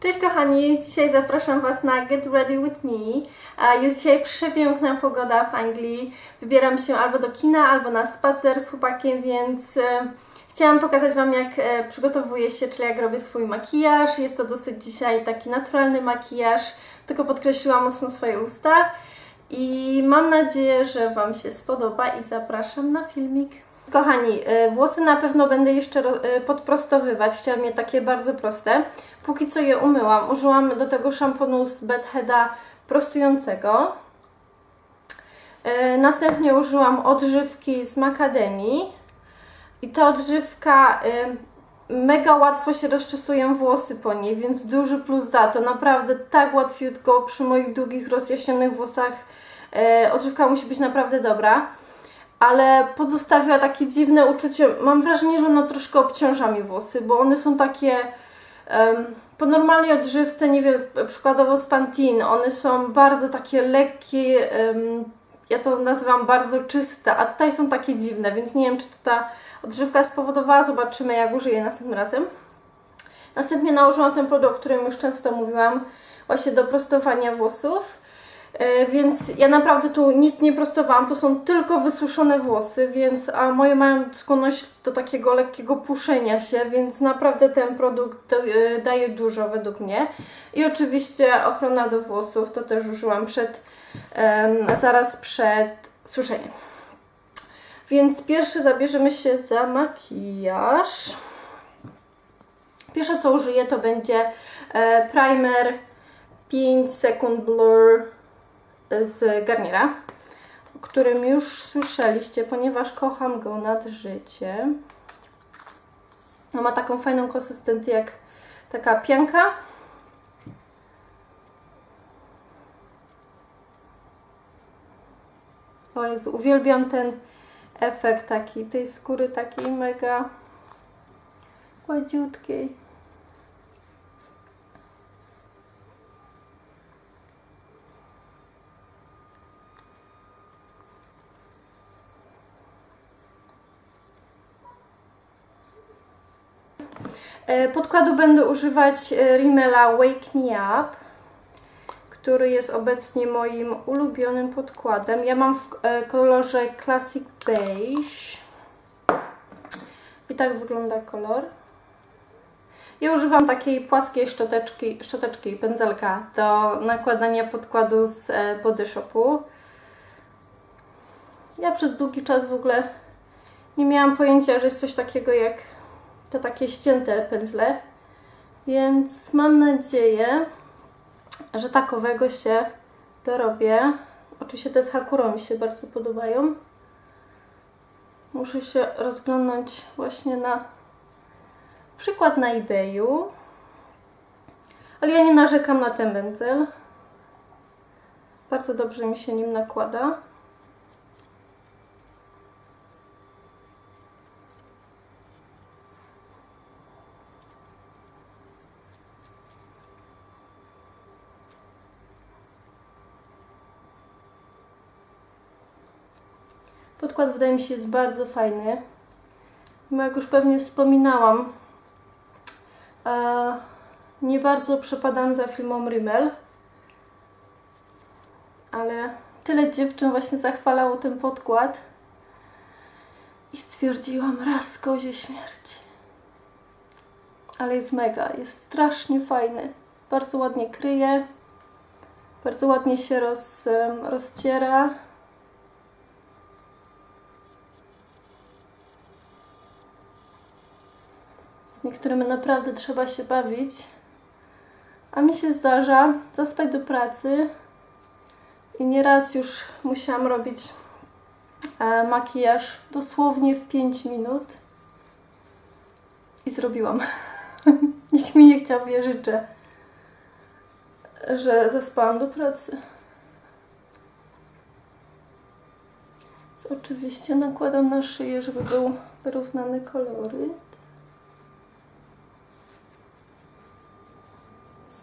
Cześć kochani, dzisiaj zapraszam Was na Get Ready With Me. Jest dzisiaj przepiękna pogoda w Anglii. Wybieram się albo do kina, albo na spacer z chłopakiem, więc e, chciałam pokazać Wam jak e, przygotowuję się, czyli jak robię swój makijaż. Jest to dosyć dzisiaj taki naturalny makijaż, tylko podkreśliłam mocno swoje usta. I mam nadzieję, że Wam się spodoba i zapraszam na filmik. Kochani, e, włosy na pewno będę jeszcze e, podprostowywać. Chciałam je takie bardzo proste. Póki co je umyłam. Użyłam do tego szamponu z Bedheada prostującego. E, Następnie użyłam odżywki z Macadamii. I ta odżywka mega łatwo się rozczesują włosy po niej, więc duży plus za to. Naprawdę tak łatwiutko przy moich długich, rozjaśnionych włosach odżywka musi być naprawdę dobra. Ale pozostawiła takie dziwne uczucie. Mam wrażenie, że ono troszkę obciąża mi włosy, bo one są takie. em, po normalnej odżywce, nie wiem, przykładowo z Pantene, one są bardzo takie lekkie, em, ja to nazywam bardzo czyste, a tutaj są takie dziwne, więc nie wiem, czy to ta odżywka spowodowała, zobaczymy jak użyję następnym razem. Następnie nałożyłam ten produkt, o którym już często mówiłam, właśnie do prostowania włosów. E, Więc ja naprawdę tu nic nie prostowałam, to są tylko wysuszone włosy, więc a moje mają skłonność do takiego lekkiego puszenia się, więc naprawdę ten produkt e, daje dużo według mnie. I oczywiście ochrona do włosów, to też użyłam przed, zaraz przed suszeniem. Więc pierwsze zabierzemy się za makijaż. Pierwsze co użyję to będzie e, primer 5 Second Blur z Garniera, o którym już słyszeliście, ponieważ kocham go nad życie. No ma taką fajną konsystencję jak taka pianka. O Jezu, uwielbiam ten efekt taki, tej skóry takiej mega gładziutkiej. Podkładu będę używać e, Rimmela Wake Me Up, który jest obecnie moim ulubionym podkładem. Ja mam w e, kolorze Classic Beige. I tak wygląda kolor. Ja używam takiej płaskiej szczoteczki, szczoteczki pędzelka do nakładania podkładu z e, Body Shopu. Ja przez długi czas w ogóle nie miałam pojęcia, że jest coś takiego jak te takie ścięte pędzle, więc mam nadzieję, że takowego się dorobię. Oczywiście te z Hakuro mi się bardzo podobają. Muszę się rozglądnąć właśnie na przykład na eBayu. Ale ja nie narzekam na ten pędzel. Bardzo dobrze mi się nim nakłada. Podkład wydaje mi się jest bardzo fajny. No jak już pewnie wspominałam, e, nie bardzo przepadam za filmom Rimmel, ale tyle dziewczyn właśnie zachwalało ten podkład i stwierdziłam raz kozie śmierć. Ale jest mega, jest strasznie fajny. Bardzo ładnie kryje, bardzo ładnie się roz, rozciera. Z niektórymi naprawdę trzeba się bawić. A mi się zdarza zaspać do pracy i nieraz już musiałam robić e, makijaż dosłownie w 5 minut. I zrobiłam. Nikt mi nie chciał wierzyć, że, że zaspałam do pracy. Oczywiście nakładam na szyję, żeby był wyrównany koloryt.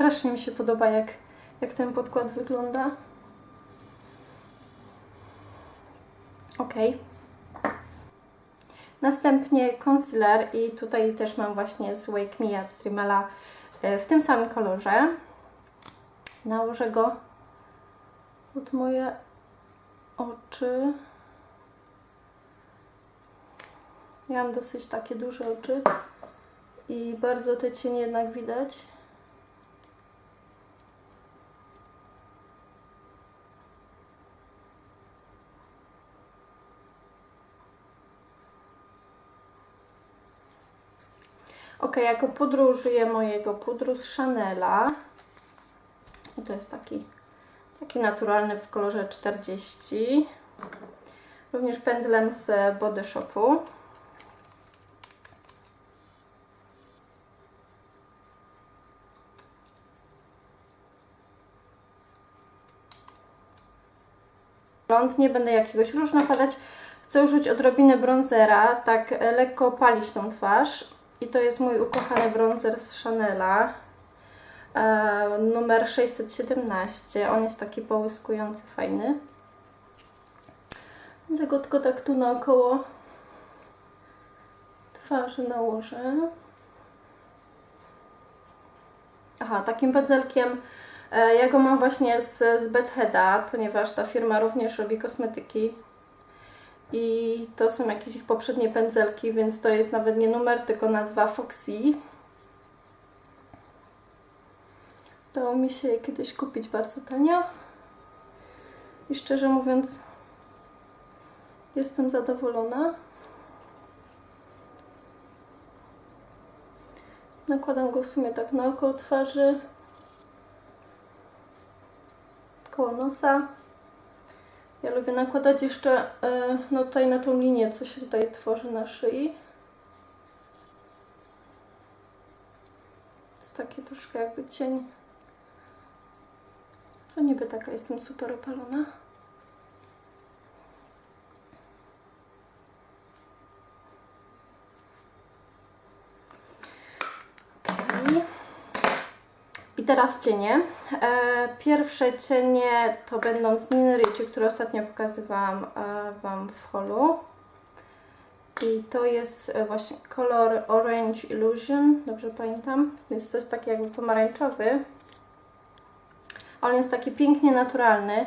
Strasznie mi się podoba, jak, jak ten podkład wygląda. Ok. Następnie concealer i tutaj też mam właśnie z Wake Me Up z Rimmela e, w tym samym kolorze. Nałożę go pod moje oczy. Ja mam dosyć takie duże oczy i bardzo te cienie jednak widać. Jako pudru użyję mojego pudru z Chanela. I to jest taki, taki naturalny w kolorze 40. Również pędzlem z Body Shopu. Blond, nie będę jakiegoś różu nakładać. Chcę użyć odrobinę bronzera, tak lekko opalić tą twarz. I to jest mój ukochany bronzer z Chanela. E, numer 617. On jest taki połyskujący, fajny. Ja go tylko tak tu naokoło twarzy nałożę. Aha, takim pędzelkiem e, ja go mam właśnie z, z Bedheada, ponieważ ta firma również robi kosmetyki i to są jakieś ich poprzednie pędzelki, więc to jest nawet nie numer, tylko nazwa Foxy. Udało mi się je kiedyś kupić bardzo tanio i szczerze mówiąc jestem zadowolona. Nakładam go w sumie tak naokoło twarzy, koło nosa. Ja lubię nakładać jeszcze e, no tutaj na tą linię, co się tutaj tworzy na szyi. To taki troszkę jakby cień. Że niby taka jestem super opalona. Teraz cienie. E, pierwsze cienie to będą z Niny które ostatnio pokazywałam e, Wam w holu. I to jest e, właśnie kolor Orange Illusion, dobrze pamiętam. Więc to jest taki jakby pomarańczowy. On jest taki pięknie naturalny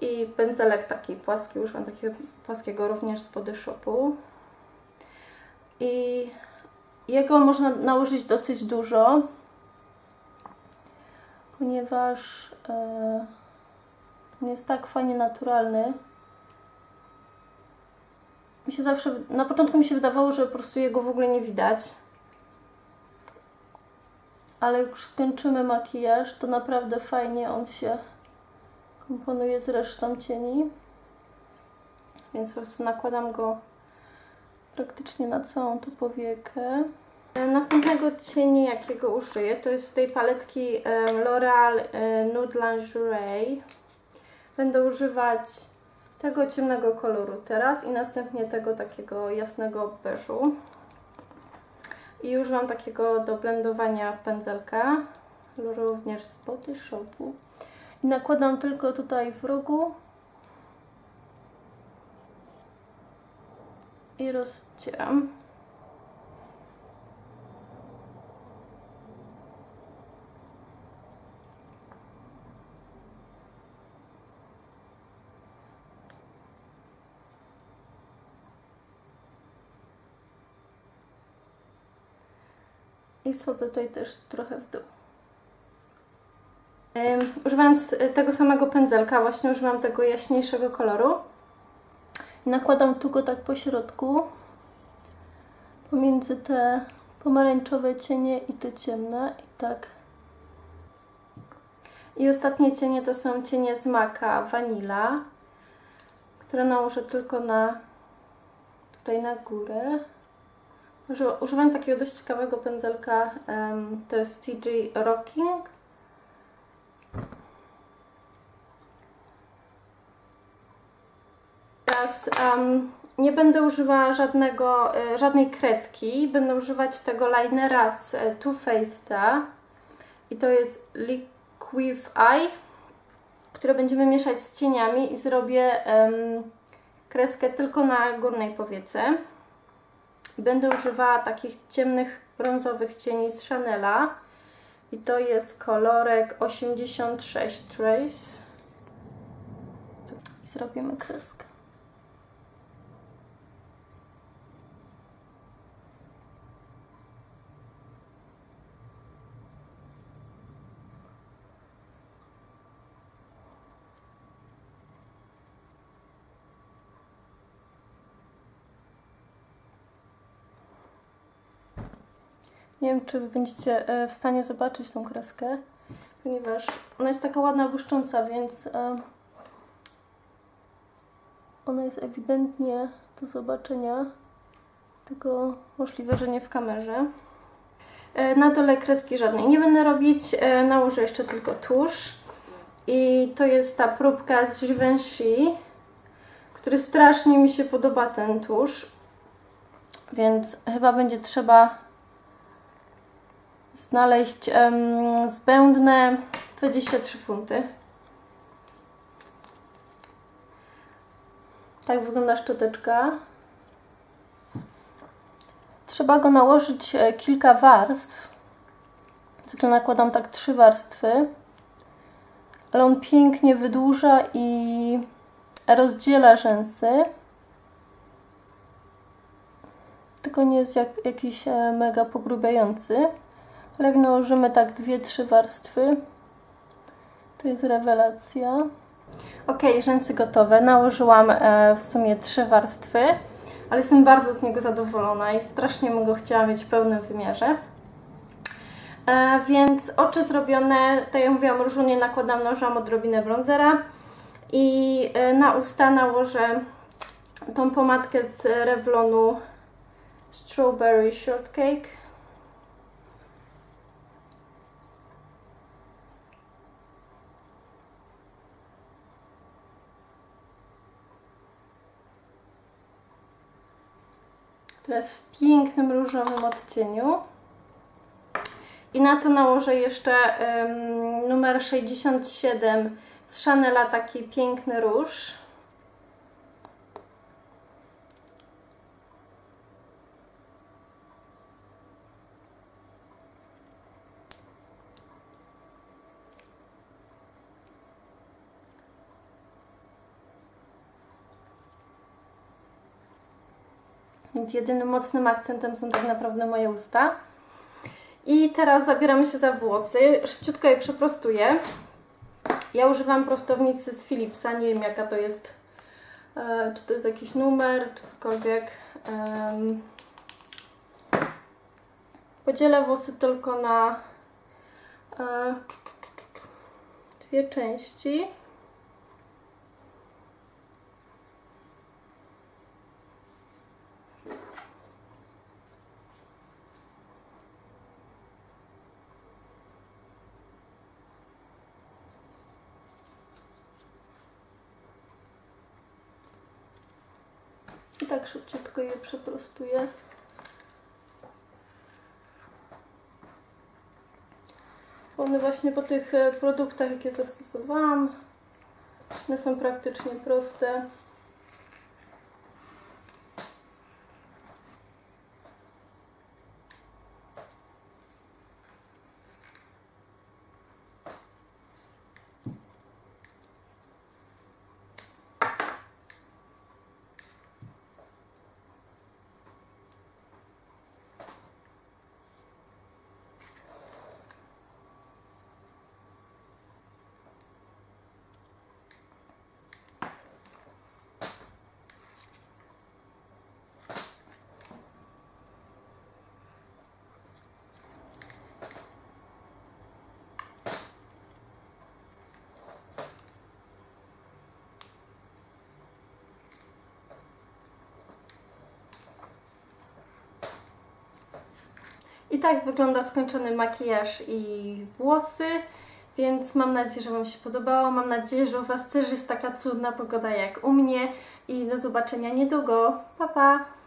i pędzelek taki płaski, używam takiego płaskiego również z Body Shopu. I jego można nałożyć dosyć dużo, ponieważ on jest tak fajnie naturalny. Mi się zawsze, na początku mi się wydawało, że po prostu jego w ogóle nie widać. Ale jak już skończymy makijaż, to naprawdę fajnie on się komponuje z resztą cieni. Więc po prostu nakładam go praktycznie na całą tu powiekę. E, Następnego cieni, jakiego użyję, to jest z tej paletki e, L'Oreal e, Nude Lingerie. Będę używać tego ciemnego koloru teraz i następnie tego takiego jasnego beżu. I już mam takiego do blendowania pędzelka, również z Body Shopu. I nakładam tylko tutaj w rogu i rozcieram. I schodzę tutaj też trochę w dół. Używając y, tego samego pędzelka, właśnie używam tego jaśniejszego koloru. Nakładam tu go tak po środku, pomiędzy te pomarańczowe cienie i te ciemne. I tak. I ostatnie cienie to są cienie z Maka Vanilla, które nałożę tylko na tutaj na górę. Uży- Używam takiego dość ciekawego pędzelka, to jest TG Rocking. Teraz em, nie będę używała żadnego, e, żadnej kredki, będę używać tego linera z e, Too Faced'a i to jest Liquid Eye, które będziemy mieszać z cieniami i zrobię em, kreskę tylko na górnej powiece. I Będę używała takich ciemnych, brązowych cieni z Chanela. I to jest kolorek 86 Trace. I zrobimy kreskę. Nie wiem, czy wy będziecie e, w stanie zobaczyć tą kreskę, ponieważ ona jest taka ładna, błyszcząca, więc e, ona jest ewidentnie do zobaczenia, tylko możliwe, że nie w kamerze. E, Na dole kreski żadnej nie będę robić, nałożę jeszcze tylko tusz. I to jest ta próbka z Givenchy, który strasznie mi się podoba ten tusz, więc chyba będzie trzeba znaleźć em, zbędne 23 funty. Tak wygląda szczoteczka. Trzeba go nałożyć e, kilka warstw. Zwykle nakładam tak trzy warstwy. Ale on pięknie wydłuża i rozdziela rzęsy. Tylko nie jest jak, jakiś e, mega pogrubiający. Ale jak nałożymy tak dwie, trzy warstwy, to jest rewelacja. Ok, rzęsy gotowe. Nałożyłam e, w sumie trzy warstwy, ale jestem bardzo z niego zadowolona i strasznie bym go mieć w pełnym wymiarze. E, więc oczy zrobione, tak jak mówiłam, różu nie nakładam, nałożyłam odrobinę bronzera i e, na usta nałożę tą pomadkę z Revlonu Strawberry Shortcake. Teraz w pięknym różowym odcieniu. I na to nałożę jeszcze em, numer 67 z Chanela, taki piękny róż. Więc jedynym mocnym akcentem są tak naprawdę moje usta. I teraz zabieramy się za włosy. Szybciutko je przeprostuję. Ja używam prostownicy z Philipsa. Nie wiem jaka to jest, e, czy to jest jakiś numer, czy cokolwiek. Podzielę włosy tylko na e, dwie części. Tak szybciutko je przeprostuję. One właśnie po tych e, produktach, jakie zastosowałam, one są praktycznie proste. I tak wygląda skończony makijaż i włosy. Więc mam nadzieję, że Wam się podobało. Mam nadzieję, że u Was też jest taka cudna pogoda jak u mnie. I do zobaczenia niedługo. Pa, pa!